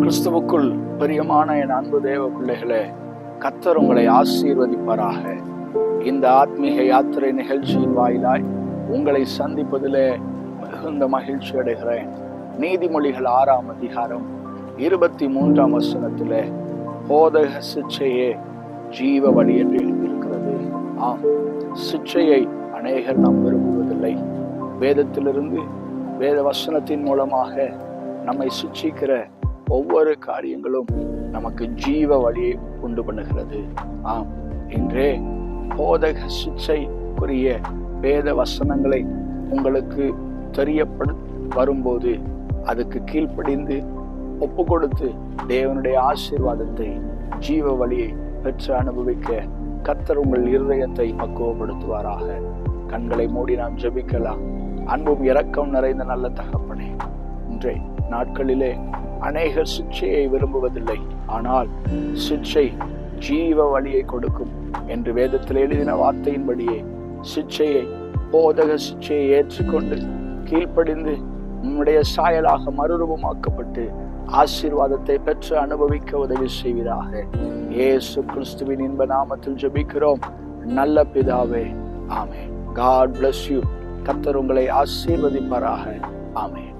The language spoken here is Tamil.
கிறிஸ்துவுக்குள் பிரியமான என் அன்பு தேவ பிள்ளைகளே கத்தர் உங்களை ஆசீர்வதிப்பாராக. இந்த ஆத்மீக யாத்திரை நிகழ்ச்சியின் வாயிலாய் உங்களை சந்திப்பதிலே மிகுந்த மகிழ்ச்சி அடைகிறேன். நீதிமொழிகள் ஆறாம் அதிகாரம் இருபத்தி மூன்றாம் வசனத்திலே போதக சிச்சையே ஜீவ வழி என்று எழுதியிருக்கிறது. ஆம் சிச்சையை அநேகர் நாம் விரும்புவதில்லை. வேதத்திலிருந்து வேத வசனத்தின் மூலமாக நம்மை சிச்சிக்கிற ஒவ்வொரு காரியங்களும் நமக்கு ஜீவ வழியை உண்டு பண்ணுகிறது. ஆம் இன்றே போதக சிக்ஷைக்குரிய வேத வசனங்களை உங்களுக்கு தெரியப்படு வரும்போது அதுக்கு கீழ்ப்படிந்து ஒப்பு கொடுத்து தேவனுடைய ஆசீர்வாதத்தை ஜீவ வழியை பெற்று அனுபவிக்க கத்தர் உங்கள் இருதயத்தை பக்குவப்படுத்துவாராக. கண்களை மூடி நாம் ஜெபிக்கலாம். அன்பும் இரக்கம் நிறைந்த நல்ல தகப்பனே இன்றைய நாட்களிலே அநேகர் சிக்ஷையை விரும்புவதில்லை. ஆனால் சிக்ஷை ஜீவ வழியை கொடுக்கும் என்று வேதத்தில் எழுதின வார்த்தையின்படியே சிக்ஷையை போதக சிக்ஷையை ஏற்றுக்கொண்டு கீழ்ப்படிந்து உம்முடைய சாயலாக மறுரூபமாக்கப்பட்டு ஆசீர்வாதத்தை பெற்று அனுபவிக்க உதவி செய்வதாக ஏசு கிறிஸ்துவின் இன்ப நாமத்தில் ஜபிக்கிறோம். நல்ல பிதாவே ஆமே காட் பிளஸ் யூ கத்தர் உங்களை ஆசீர்வதிப்பாராக. ஆமென்.